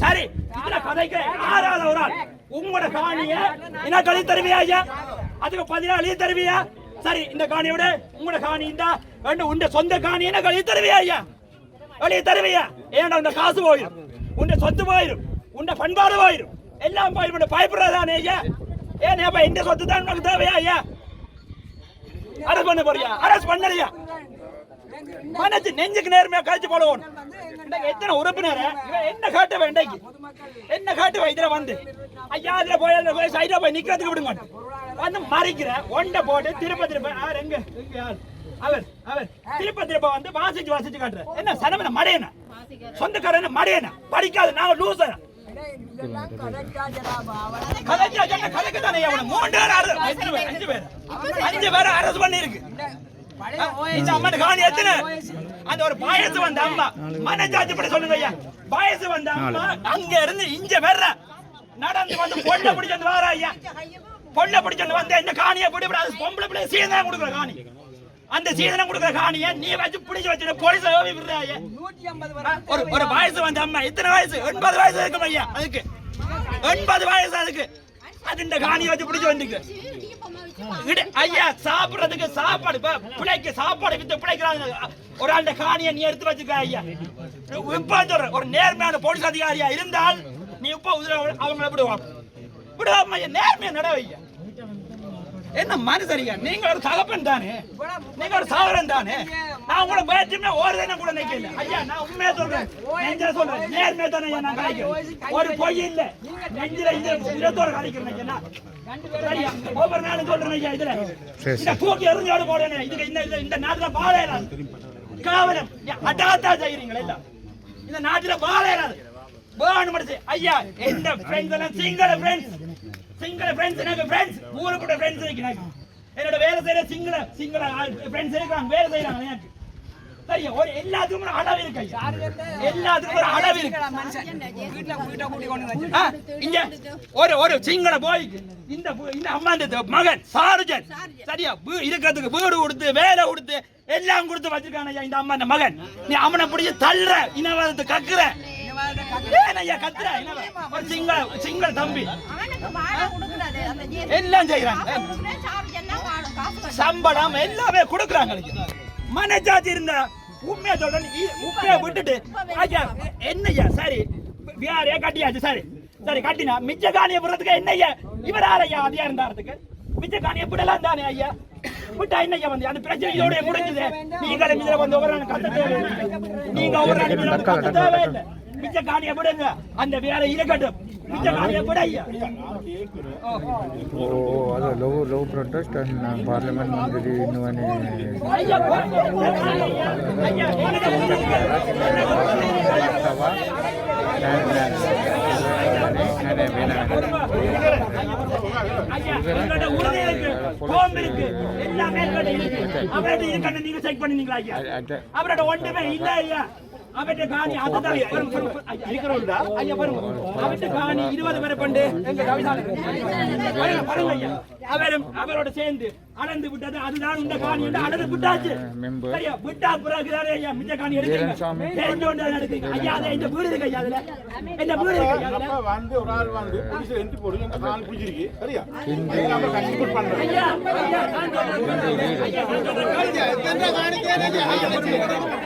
சரி இதுல கதைக்கு ஆறாவது ஒரு ஆள்? உங்களோட காணிய என்ன கழி தருவியா ஐயா? அதுக்கு பதினாலு அழிய தருவியா? சரி இந்த காணியோட உங்களோட காணி இந்த ரெண்டு உண்ட சொந்த காணி என்ன கழி தருவியா ஐயா? வெளியே தருவியா? ஏன்டா உண்ட காசு போயிடும் உண்ட சொத்து போயிடும் உண்ட பண்பாடு போயிடும் எல்லாம் போயிடும் பயப்படுறதானே ஐயா? ஏன் அப்ப இந்த சொத்து தான் உனக்கு தேவையா ஐயா? அரசு பண்ண போறியா? அரசு பண்ணலையா? மனசு நெஞ்சுக்கு நேர்மையா கழிச்சு போடுவோம். எத்தனை உறுப்பினர்? என்ன காட்ட வேண்டாக்கி என்ன காட்டுவா இதுல வந்து? ஐயா அதுல போய் அதுல போய் சைடுல போய் நிக்கிறதுக்கு விட மாட்டேன் வந்து மறைக்கிற ஒண்ட போட்டு திருப்ப திருப்ப ஆர் எங்க? எங்க யார் அவர் அவர். திருப்ப திருப்ப வந்து வாசிச்சு வாசிச்சு காட்டுற என்ன சனமன மடையன? சொந்தக்காரன் மடையன? படிக்காத நான் லூசர் பேர் அரசு அஞ்சு பேர் அரசு பண்ணிருக்கு இந்த அம்மன் காணி எத்தனை? அந்த ஒரு பாயசு வந்த அம்மா. மனஜாச்சு பட சொல்லுங்க ஐயா. பாயசு வந்த அம்மா அங்க இருந்து இங்க வர்ற. நடந்து வந்து பொண்ணை பிடிச்சது வாரா ஐயா. பொண்ணை பிடிச்சது வந்து இந்த காணியை பிடிப்படாது பொம்பளை பிள்ளை சீதனம் கொடுக்குற காணி. அந்த சீதனம் கொடுக்குற காணியை நீ வச்சு பிடிச்சு வச்சு போலீஸ் ஓவி விடுற ஐயா. ஒரு ஒரு வயசு வந்த அம்மா. எத்தனை வயசு? எண்பது வயசு இருக்கும் ஐயா? அதுக்கு. எண்பது வயசு அதுக்கு. அது இந்த காணியை வச்சு பிடிச்சு வந்துக்கு. ஐயா சாப்பிடுறதுக்கு சாப்பாடு பிள்ளைக்கு சாப்பாடு வித்து பிழைக்கிறாங்க. ஒரு ஆண்ட காணியை நீ எடுத்து வச்சுக்க ஐயா. இப்ப ஒரு நேர்மையான போலீஸ் அதிகாரியா இருந்தால் நீ இப்ப உதிர அவங்கள விடுவான். விடுவாம ஐயா நேர்மையா நடவையா என்ன மனுஷரியா? நீங்க ஒரு தகப்பன் தானே? நீங்க ஒரு சாவரன் தானே? நான் உங்களை பேச்சுமே ஒரு தினம் கூட நிக்கல ஐயா நான் உண்மையா சொல்றேன். நெஞ்சில சொல்றேன். நேர்மையா தானே ஐயா நான் கலைக்கிறேன் ஒரு பொய் இல்ல. நெஞ்சில இந்த இதத்தோட கலைக்கிறேன் ஐயா. சரியா? ஒவ்வொரு நாளும் சொல்றேன் ஐயா இதுல. இந்த தூக்கி எறிஞ்சோடு போடணும் இதுக்கு இந்த இந்த- இந்த நாட்டுல வாழையிடாது காவலம். அட்டாத்தா செய்யறீங்களா இல்ல இந்த நாட்டுல வாழையிடாது வேணும் ஐயா எந்த ஃப்ரெண்ட்ஸ் எல்லாம் சிங்கள ஃப்ரெண்ட்ஸ் சிங்கள ஃப்ரெண்ட்ஸ் எனக்கு ஃப்ரெண்ட்ஸ் ஊருக்குள்ள ஃப்ரெண்ட்ஸ் இருக்கு எனக்கு என்னோட வேலை செய்யற சிங்கள சிங்கள ஃப்ரெண்ட்ஸ் இருக்காங்க வேலை செய்யறாங்க எனக்கு. சரியா? ஒரு எல்லாத்துக்கும் ஒரு அளவு இருக்கு. எல்லாத்துக்கும் ஒரு அளவு இருக்கு. ஆ, இங்க ஒரு ஒரு சிங்கள போய் இந்த இந்த அம்மா மகன் சாருஜன். சரியா? இருக்கிறதுக்கு வீடு கொடுத்து வேலை கொடுத்து எல்லாம் கொடுத்து வச்சிருக்கான இந்த அம்மா மகன். நீ அவனை பிடிச்சி தள்ளுற இனவாதத்தை கக்குற. ஏன் ஐயா கத்துற ஒரு சிங்கள சிங்கள தம்பி. எல்லாம் செய்யறாங்க. சம்பளம் எல்லாமே கொடுக்குறாங்க மனஜாதி இருந்தா உண்மையா சொல்றேன் உண்மையை விட்டுட்டு ஐயா என்னய்யா சரி வியாரே கட்டியாச்சு சரி. சரி கட்டினா மிச்ச காணியை போடுறதுக்கு என்னய்யா? இவர் ஆரையா அதிகாரம் இருந்தாரதுக்கு மிச்ச காணியை விடலாம் தானே ஐயா? விட்டா என்னய்யா வந்து? அந்த பிரச்சனை இதோட முடிஞ்சது. நீங்களும் இதுல வந்து ஒவ்வொரு நாள் கத்த தேவையில்லை நீங்க ஒவ்வொரு நாள் கத்த தேவையில்லை மிச்ச காணியை விடுங்க அந்த வேலை இருக்கட்டும் மிச்ச காணியை விட ஐயா ada low low protest dan parlimen menjadi nuani ஐயா ஐயா Sawa dan dan ada bina. ஐயா, உங்களோட உறுதி இருக்கு, கோம்பு இருக்கு, எல்லாமே இருக்கு. அவர்கிட்ட இருக்கான்னு நீங்க check பண்ணினீங்களா ஐயா? Ada அவர்கிட்ட ஒன்றுமே இல்ல ஐயா. அவர்கிட்ட காணி அதுதான் ஐயா. பாருங்க, ஐயா. ஐயா, பாருங்க. அவர்கிட்ட காணி இருபது பேரை கொண்டு எங்க கவிதாலயம். பாருங்க, ஐயா. அவரும் அவரோட சேர்ந்து அளந்து விட்டது அதுதான் இந்த காணி அளந்து விட்டாச்சு சரியா விட்டா பிறகு தானே ஐயா மிச்ச காணி எடுக்கிறீங்க சாமி. தெரிஞ்சு கொண்டு அதை எடுக்கிறீங்க ஐயா அதை இந்த வீடு இருக்கு ஐயா அதுல இந்த வீடு இருக்கு ஐயா வந்து ஒரு ஆள் வந்து போலீஸ்ல என்ட்ரி போடுங்க இந்த கால் பிடிச்சிருக்கு சரியா நம்ம கஷ்டப்பட்டு பண்றோம் ஐயா ஐயா நான் சொல்றேன் ஐயா நான் சொல்றேன்